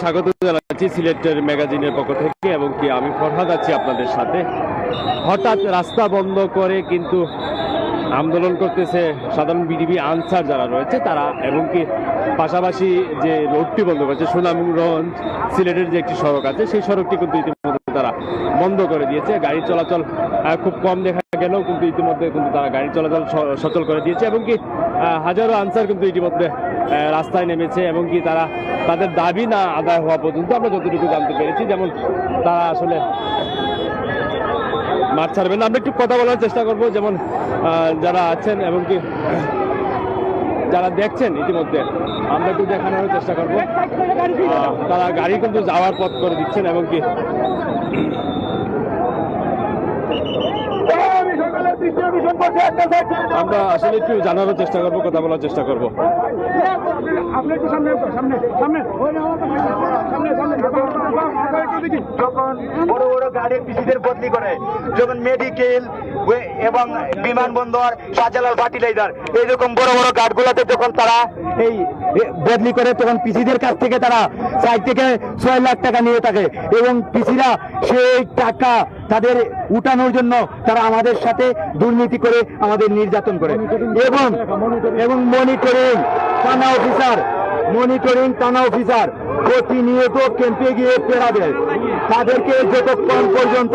স্বাগত জানাচ্ছি সিলেটের ম্যাগাজিনের পক্ষ থেকে এবং কি আমি ফরহাদ আছি আপনাদের সাথে। হঠাৎ রাস্তা বন্ধ করে কিন্তু আন্দোলন করতেছে সাধারণ বিডিবি আনসার যারা রয়েছে তারা এবং কি পাশাপাশি যে রোডটি বন্ধ করেছে সুনামগঞ্জ সিলেটের যে একটি সড়ক আছে, সেই সড়কটি কিন্তু ইতিমধ্যে তারা বন্ধ করে দিয়েছে। গাড়ি চলাচল খুব কম দেখা গেলেও কিন্তু ইতিমধ্যে কিন্তু তারা গাড়ি চলাচল সচল করে দিয়েছে এবং কি হাজারো আনসার কিন্তু ইতিমধ্যে রাস্তায় নেমেছে এবং কি তারা তাদের দাবি না আদায় হওয়া পর্যন্ত আমরা যতটুকু জানতে পেরেছি, যেমন তারা আসলে মাঠ ছাড়বেন আমরা একটু কথা বলার চেষ্টা করব, যেমন যারা আছেন এবং কি যারা দেখছেন ইতিমধ্যে, আমরা একটু দেখানোর চেষ্টা করব। তারা গাড়ি কিন্তু যাওয়ার পথ করে দিচ্ছেন এবং কি আমরা আসলে একটু জানানোর চেষ্টা করব কথা বলার চেষ্টা করব। যখন বড় বড় গাড়ির পিসিদের বদলি করে যখন মেডিকেল এবং বিমানবন্দর শাহজালাল ফার্টিলাইজার এইরকম বড় বড় গাড়গুলোতে যখন তারা এই বদলি করে তখন পিসিদের কাছ থেকে তারা চার থেকে ছয় লাখ টাকা নিয়ে থাকে। এবং পিসিরা সেই টাকা তাদের উঠানোর জন্য তারা আমাদের সাথে দুর্নীতি করে আমাদের নির্যাতন করে। এবং এবং মনিটরিং থানা অফিসার মনিটরিং থানা অফিসার, প্রতিনিয়ত ক্যাম্পে গিয়ে দেয়। তাদেরকে যতক্ষণ পর্যন্ত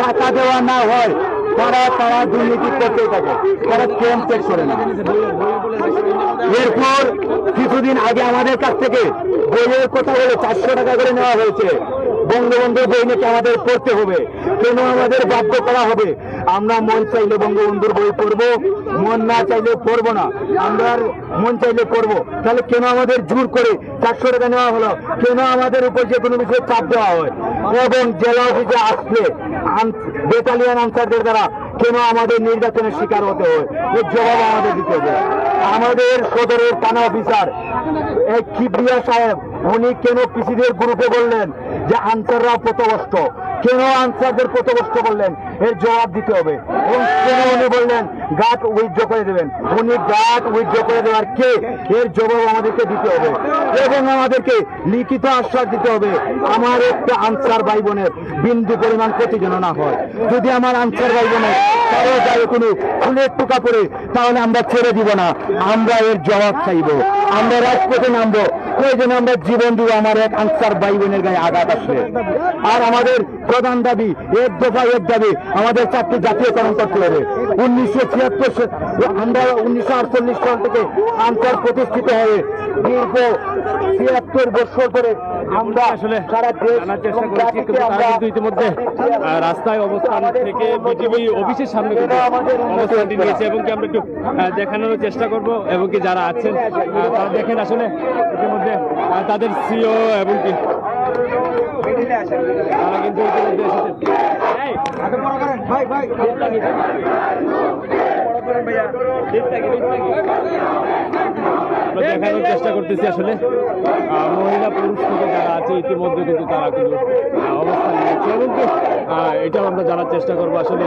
টাকা দেওয়া না হয়, তারা তারা দুর্নীতি করতে থাকে। তারা ক্যাম্প ত্যাগ করে না। এরপর কিছুদিন আগে আমাদের কাছ থেকে বইয়ের কথা বলে চারশো টাকা করে নেওয়া হয়েছে। বঙ্গবন্ধু বই নাকি আমাদের পড়তে হবে, কেন আমাদের বাধ্য করা হবে? আমরা মন চাইলে বঙ্গবন্ধুর বই পড়ব, মন না চাইলে পড়ব না। আমরা মন চাইলে পড়ব। তাহলে কেন আমাদের জোর করে চারশো টাকা নেওয়া হলো? কেন আমাদের উপর যে কোনো বিষয়ে চাপ দেওয়া হয়? এবং জেলা অফিসে আসলে বেটালিয়ান আনসারদের দ্বারা কেন আমাদের নির্যাতনের শিকার হতে হয়? এর জবাব আমাদের দিতে হবে। আমাদের সদরের থানা অফিসার, এই খিবরিয়া সাহেব, উনি কেন পিসিদের গ্রুপে বললেন যে আনসাররা পথভ্রষ্ট? কেন আনসারদের পথভ্রষ্ট বললেন এর জবাব দিতে হবে। উনি বললেন গাট উইথড্র করে দেবেন। উনি গাট উইথড্র করে দেওয়ার কে? এর জবাব আমাদেরকে দিতে হবে। এবং আমাদেরকে লিখিত আশ্বাস দিতে হবে, আমার একটা আনসার ভাই বোনের বিন্দু পরিমাণ ক্ষতি যেন না হয়। যদি আমার আনসার ভাই বোনের কারও কোনো ফুলের টুকা পড়ে, তাহলে আমরা ছেড়ে দিব না। আমরা এর জবাব চাইব। আমরা রাজপথে নামবো। প্রয়োজনে আমরা জীবন দিব আমার এক আনসার ভাই বোনের গায়ে আঘাত আসবে। আর আমাদের প্রধান দাবি, এক দফা এক দাবি, আমাদের চারটি জাতীয়করণ করতে হবে। উনিশশো ছিয়াত্তর আমরা উনিশশো আটচল্লিশ সাল থেকে আনসার প্রতিষ্ঠিত হয়ে দীর্ঘ ছিয়াত্তর বছর পরে আমরা আসলে সারা দেশ জানার চেষ্টা এবং করেছি কিন্তু তারা কিন্তু ইতিমধ্যে রাস্তায় অবস্থান থেকে বিটিভি অফিসের সামনে কিন্তু অবস্থানটি নিয়েছে এবং কি আমরা একটু দেখানোর চেষ্টা করব এবং কি যারা আছেন তারা দেখেন আসলে ইতিমধ্যে তাদের সিও এবং কি তারা কিন্তু ইতিমধ্যে এসেছেন। এই, ভাই ভাই। দেখানোর চেষ্টা করতেছি আসলে। মহিলা পুরুষ থেকে যারা আছে, ইতিমধ্যে কিন্তু তারা কিন্তু অবস্থান নিয়েছে। এবং এটাও আমরা জানার চেষ্টা করব আসলে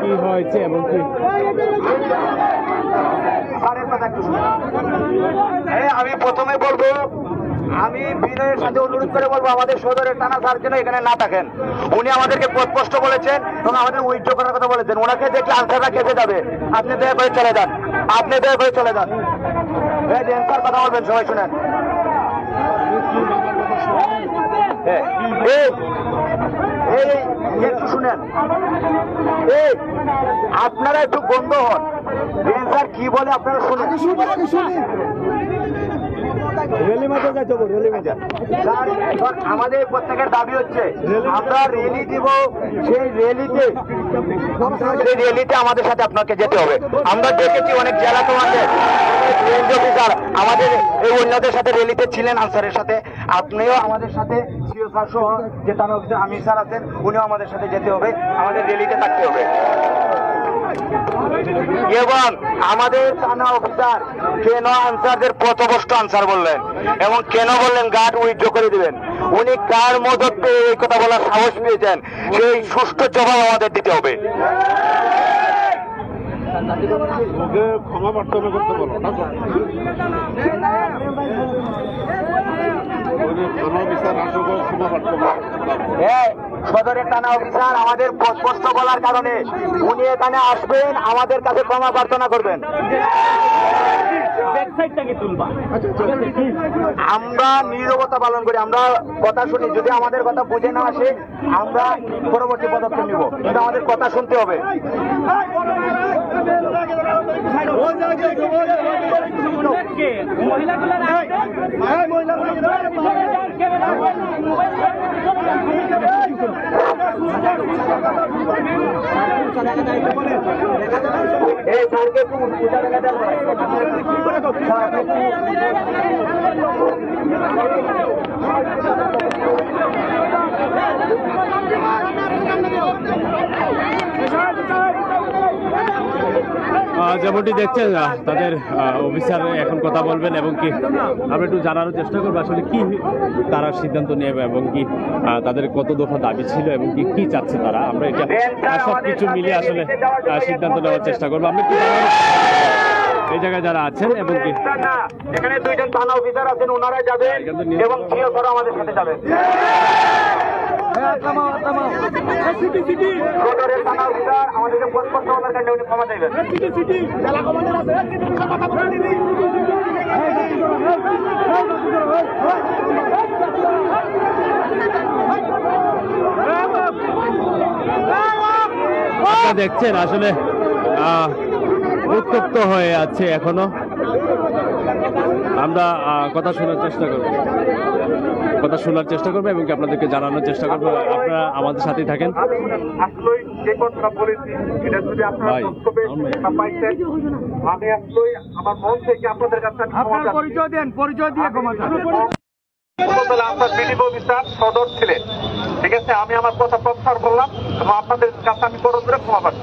কি হয়েছে এবং কি। আমি প্রথমে বলব, আমি বিনয়ের সাথে অনুরোধ করে বলব, আমাদের সদরের টানা স্যার যেন এখানে না থাকেন। উনি আমাদেরকে স্পষ্ট বলেছেন এবং আমাদের উইথড্র করার কথা বলেছেন। ওনাকে দেখলে আনসাররা কেটে যাবে। আপনি দয়া করে চলে যান। আপনি দয়া করে চলে যান। কথা বলবেন, সবাই শুনেন। শুনেন। আপনারা একটু বন্ধ হন। কি বলে আপনারা শুনেন? রেলি মেজার যাইতে হবে রেলি মেজার আমাদের প্রত্যেকের দাবি হচ্ছে আমরা রেলি দিব সেই রেলিতে সেই রেলিতে আমাদের সাথে আপনাকে যেতে হবে। আমরা দেখেছি অনেক জেলা তোমাদের রেঞ্জ আমাদের এই অন্যদের সাথে রেলিতে ছিলেন আনসারের সাথে। আপনিও আমাদের সাথে সিও স্যার সহ যে অফিসার আমির স্যার আছেন উনিও আমাদের সাথে যেতে হবে। আমাদের রেলিতে থাকতে হবে। এবং আমাদের থানা অফিসার কেন আনসারদের পথভ্রষ্ট আনসার বললেন এবং কেন বললেন গার্ড উইথড্র করে দিবেন? উনি কার মদত পেয়ে এই কথা বলার সাহস পেয়েছেন? সেই সুষ্ঠু জবাব আমাদের দিতে হবে। ক্ষমা প্রার্থনা করতে বলো সদরের টানা অফিসার, আমাদের স্পষ্ট বলার কারণে উনি এখানে আসবেন, আমাদের কাছে ক্ষমা প্রার্থনা করবেন। আমরা নীরবতা পালন করি আমরা কথা শুনি যদি আমাদের কথা বুঝে না আসে আমরা পরবর্তী পদক্ষেপ নিব। কিন্তু আমাদের কথা শুনতে হবে। এই স্যারকে যেমনটি দেখছেন তাদের অফিসার এখন কথা বলবেন এবং কি আমরা একটু জানানোর চেষ্টা করব আসলে কি তারা সিদ্ধান্ত নেবে এবং কি তাদের কত দফা দাবি ছিল এবং কি কি চাচ্ছে তারা। আমরা এটা সব কিছু মিলিয়ে আসলে সিদ্ধান্ত নেওয়ার চেষ্টা করব। আমরা এই জায়গায় যারা আছেন এবং এখানে দুইজন থানা অফিসার আছেন ওনারা যাবেন এবং আমাদের সাথে যাবেন। আমাদেরকে ক্ষমা চাইবেন। দেখছেন আসলে উত্তপ্ত হয়ে আছে এখনও আমরা আহ, কথা শোনার চেষ্টা করব কথা শোনার চেষ্টা করব এবং আপনাদেরকে জানানোর চেষ্টা করব আপনারা আমাদের সাথেই থাকেন আমি ভাই, আমার ভাই। দেখা আমি আসলেই আমার মন থেকে আপনাদের কাছে পরিচয় দেন পরিচয় দিয়ে সদর ছিলেন ঠিক আছে আমি আমার কথা প্রত্যাহার করলাম এবং আপনাদের কাছে আমি বড় করে ক্ষমা পাচ্ছি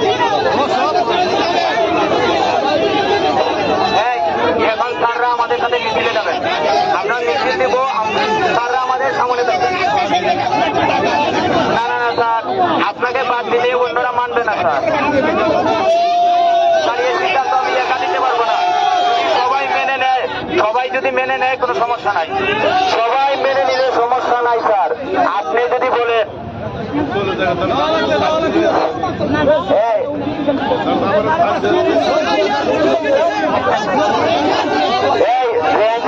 এই, এখন স্যাররা আমাদের সাথে মিছিলে যাবেন আমরা মিছিল দিব আম- স্যাররা আমাদের সামনে থাকবেন না না না স্যার আপনাকে বাদ দিলে অন্যরা মানবে না স্যার স্যার এই সিদ্ধান্ত আমি একা দিতে পারব না যদি সবাই মেনে নেয় সবাই যদি মেনে নেয়, কোনো সমস্যা নাই। সবাই মেনে নিলে সমস্যা নাই, স্যার। আপনি যদি বলেন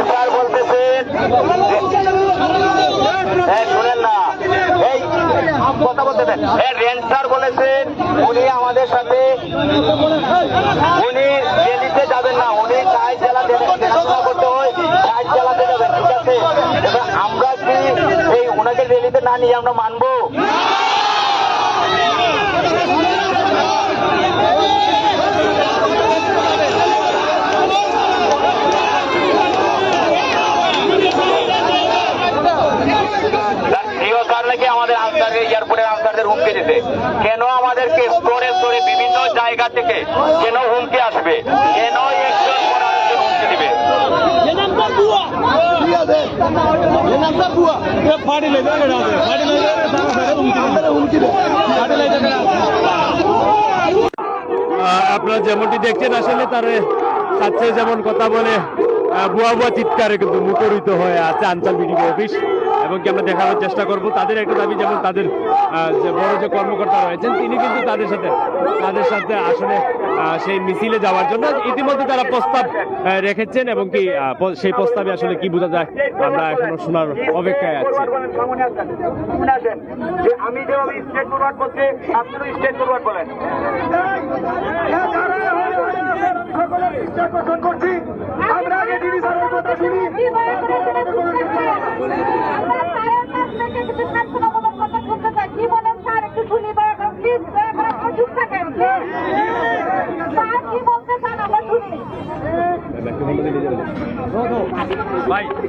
স্যার বলতেছেন এই শুনেন না। এই, কথা বলতে দেন। এই রেঞ্জ স্যার বলেছেন, উনি আমাদের সাথে উনি দিল্লিতে যাবেন না উনি সাইড জেলা দে- দেখাশোনা করতে হয় সাইড জেলাতে যাবেন ঠিক আছে এবার আমরা কি এই ওনাকে দিল্লিতে না নিয়ে আমরা মানবো। আমাদের আনসার এয়ারপোর্টের আনসারদের হুমকি দিতে কেন আমাদেরকে স্তরে স্তরে বিভিন্ন জায়গা থেকে কেন হুমকি আসবে? কেন একজন হুমকি দিবে? আপনারা যেমনটি দেখছেন আসলে তার কাছে যেমন কথা বলে বুয়া বুয়া চিৎকারে কিন্তু মুখরিত হয়ে আছে আনসার বিডিও অফিস। এবং কি আমরা দেখানোর চেষ্টা করব তাদের একটা দাবি যেমন তাদের যে বড় যে কর্মকর্তা রয়েছেন তিনি কিন্তু তাদের সাথে তাদের সাথে আসলে সেই মিছিলে যাওয়ার জন্য ইতিমধ্যে তারা প্রস্তাব রেখেছেন এবং কি সেই প্রস্তাবে আসলে কি বোঝা যায়, আমরা এখনও শোনার অপেক্ষায় আছি। আমি যেভাবে স্টেট ফরওয়ার্ড করছি আপনিও স্টেট ফরওয়ার্ড বলেন সকলের ইচ্ছা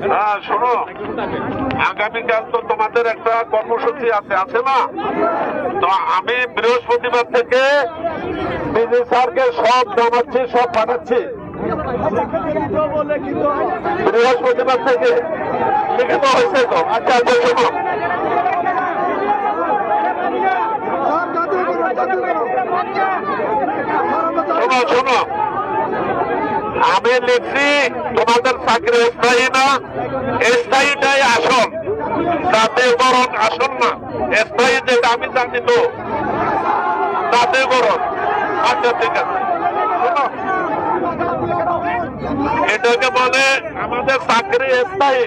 হ্যাঁ শোনো। আগামীকাল তো তোমাদের একটা কর্মসূচি আছে আছে না? তো আমি বৃহস্পতিবার থেকে বিজি স্যারকে সব জানাচ্ছি সব পাঠাচ্ছি। বৃহস্পতিবার থেকে লিখিত হয়েছে তো। আচ্ছা আচ্ছা শোনো। শোনো শোনো। আমি লিখছি, তোমাদের চাকরি স্থায়ী না স্থায়ীটাই আসন। জাতীয়করণ আসন না, স্থায়ী যেটা আমি জানি তো। জাতীয়করণ আচ্ছা ঠিক আছে। এটাকে বলে আমাদের চাকরি স্থায়ী।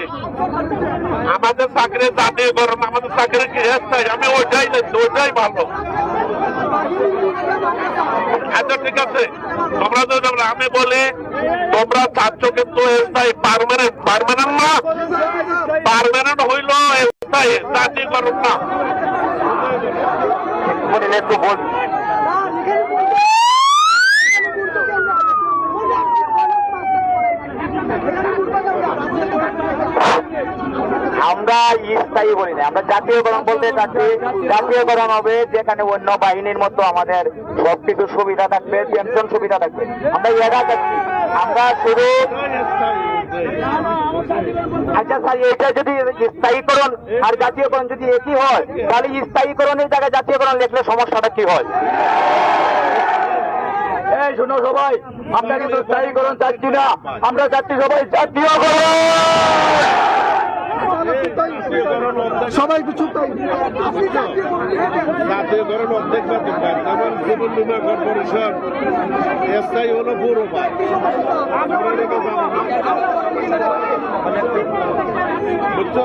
আমাদের চাকরি জাতীয়করণ আমাদের চাকরি স্থায়ী? আমি ওইটাই ওইটাই ভালো। আচ্ছা ঠিক আছে। তোমরা তো আমি বলি, তোমরা চাচ্ছ কিন্তু এসআই পারমানেন্ট পারমানেন্ট না? পারমানেন্ট হইল এসআই চাকরি করুন না একটু বল আমরা আমরা জাতীয়করণ বলতে চাচ্ছি জাতীয়করণ হবে যেখানে অন্য বাহিনীর মতো আমাদের সবকিছু সুবিধা থাকবে পেনশন সুবিধা থাকবে। আমরা এরা চাচ্ছি আমরা আচ্ছা স্যার, এটা যদি স্থায়ীকরণ আর জাতীয়করণ যদি একই হয়, তাহলে স্থায়ীকরণের জায়গায় জাতীয়করণ লিখলে সমস্যাটা কি হয়? এই শোনো সবাই, আমরা কিন্তু স্থায়ীকরণ চাচ্ছি না। আমরা চাচ্ছি সবাই জাতীয়করণ! সবাই একটু চুপ থাকুন। জাতীয়করণ অর্ধেক বাতিল পায় যেমন জীবন বীমা কর্পোরেশন স্থায়ী হলো পুরো পায় আমরা এটাকে জানি না। বুঝছ?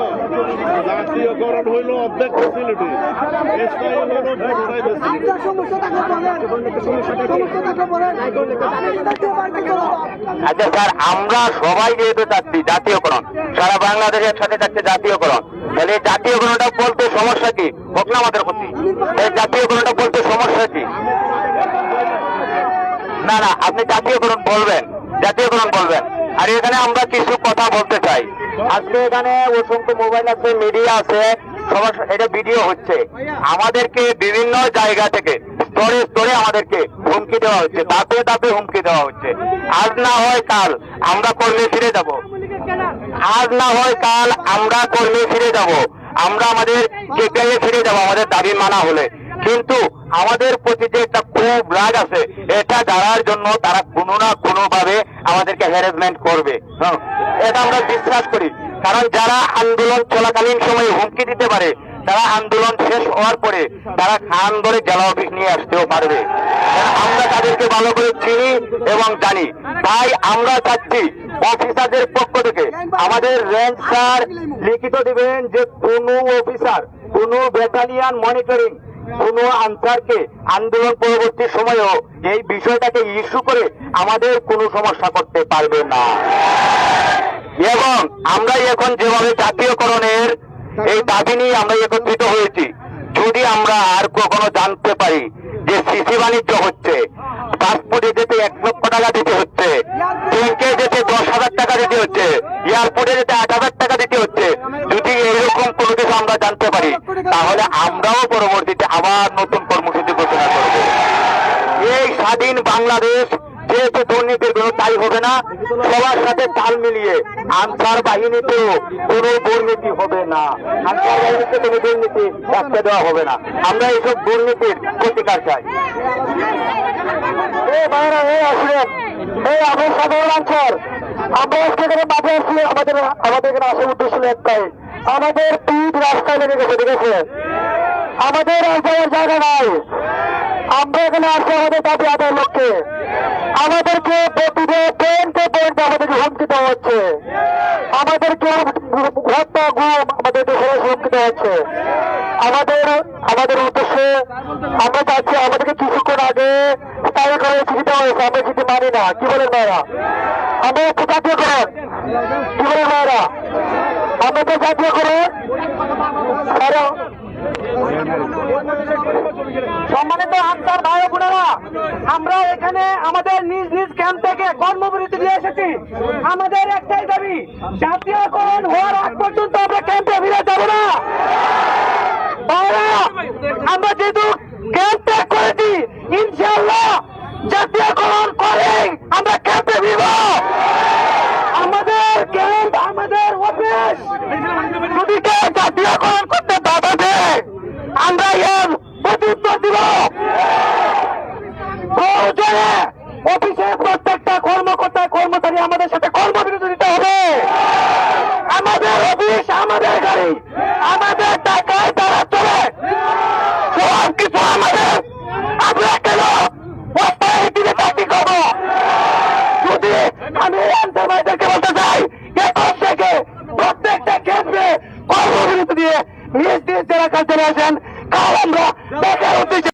জাতীয়করণ হইল অর্ধেক ফেসিলিটি পুরোটাই পার্টি করব। আচ্ছা স্যার আমরা সবাই যেহেতু চাচ্ছি জাতীয়করণ সারা বাংলাদেশ একসাথে চাচ্ছে জাতীয়করণ তাহলে এই জাতীয়করণটা বলতে সমস্যা কি? হোক না আমাদের ক্ষতি জাতীয়করণটা বলতে সমস্যা কি? না না, আপনি জাতীয়করণ বলবেন জাতীয়করণ বলবেন। আর এখানে আমরা কিছু কথা বলতে চাই। আজকে এখানে অসংখ্য মোবাইল আছে, মিডিয়া আছে, সবার এটা ভিডিও হচ্ছে। আমাদেরকে বিভিন্ন জায়গা থেকে, স্তরে স্তরে আমাদেরকে হুমকি দেওয়া হচ্ছে, ধাপে ধাপে হুমকি দেওয়া হচ্ছে। আজ না হয় কাল আমরা কর্মে ফিরে যাব। আজ না হয় কাল আমরা কর্মে ফিরে যাব। আমরা আমাদের কেপিআই ফিরে যাব, আমাদের দাবি মানা হলে। কিন্তু আমাদের প্রতি যে একটা খুব রাগ আছে এটা জানার জন্য তারা কোনো না কোনো ভাবে আমাদেরকে হ্যারাসমেন্ট করবে। হ্যাঁ, এটা আমরা বিশ্বাস করি। কারণ যারা আন্দোলন চলাকালীন সময়ে হুমকি দিতে পারে তারা আন্দোলন শেষ হওয়ার পরে তারা খান ধরে জেলা অফিস নিয়ে আসতেও পারবে। আমরা তাদেরকে ভালো করে চিনি এবং জানি। তাই আমরা চাচ্ছি অফিসারদের পক্ষ থেকে আমাদের র্যাঙ্ক স্যার লিখিত দিবেন যে কোনো অফিসার কোনো ব্যাটালিয়ান মনিটরিং কোন আনসারকে আন্দোলন পরবর্তী সময়েও এই বিষয়টাকে ইস্যু করে আমাদের কোনো সমস্যা করতে পারবে না। এবং আমরা এখন যেভাবে জাতীয়করণের এই দাবি নিয়ে আমরা একত্রিত হয়েছি। যদি আমরা আর কখনো জানতে পারি যে সিসি বাণিজ্য হচ্ছে, পাসপোর্টে যেতে এক লক্ষ টাকা দিতে হচ্ছে, ব্যাংকে যেতে দশ হাজার টাকা দিতে হচ্ছে, এয়ারপোর্টে যেতে আট হাজার টাকা দিতে হচ্ছে, যদি এইরকম কোনো কিছু আমরা জানতে পারি, তাহলে আমরাও পরবর্তীতে আবার নতুন কর্মসূচি ঘোষণা করব। এই স্বাধীন বাংলাদেশ যেহেতু দুর্নীতির কোনো হবে না, সবার সাথে তাল মিলিয়ে আনসার বাহিনীতেও কোনো দুর্নীতি হবে না। আনসার বাহিনীতে কোনো দুর্নীতি রাখতে দেওয়া হবে না। আমরা এইসব দুর্নীতির প্রতিকার চাই। আমাদের পিঠ রাস্তায় লেগে গেছে, ঠিক আছে? আমাদের আর জায়গা নাই। আমরা এখানে আসছি আমাদের দাবি আদায়ের লক্ষ্যে। আমাদেরকে পয়েন্টে পয়েন্টে আমাদেরকে হুমকি হচ্ছে। আমাদেরকে হত্যা, গুম আমাদেরকে হুমকি দেওয়া হচ্ছে। আমাদের আমাদের উদ্দেশ্যে আমরা চাচ্ছি আমাদেরকে কিছুক্ষণ আগে স্থায়ী করে চিঠি হয়েছে। আমরা চিঠি মানি না। কি বলেন মায়েরা আমরা জাতীয়করণ কি বলেন মায়েরা আমরা তো জাতীয়করণ আরে। সম্মানিত আনসার ভাই বোনেরা, আমরা এখানে আমাদের নিজ নিজ ক্যাম্প থেকে কর্মবিরতি দিয়ে এসেছি। আমাদের একটাই দাবি, জাতীয়করণ হওয়ার আগ পর্যন্ত আমরা ক্যাম্পে ফিরে যাব না। আমরা যেহেতু ক্যাম্প ত্যাগ করেছি ইনশাল্লাহ জাতীয়করণ করে আমরা ক্যাম্পে ফিরব। আমরা এর প্রত্যুত্তর দিব অফিসে প্রত্যেকটা কর্মকর্তা কর্মচারী আমাদের সাথে কর্মবিরতি দিতে হবে। আমাদের অফিস, আমাদের গাড়ি, আমাদের টাকায় তারা চলে। সব কিছু আমাদের। আমরা কেন দিনে চাকরি করব? যদি আমি আনসার ভাইদেরকে বলতে চাই এখন থেকে প্রত্যেকটা ক্ষেত্রে দিয়ে নিজ নিজ জেলা কার্যালয়ে আসেন। কাল আমরা দেখার উদ্দেশ্যে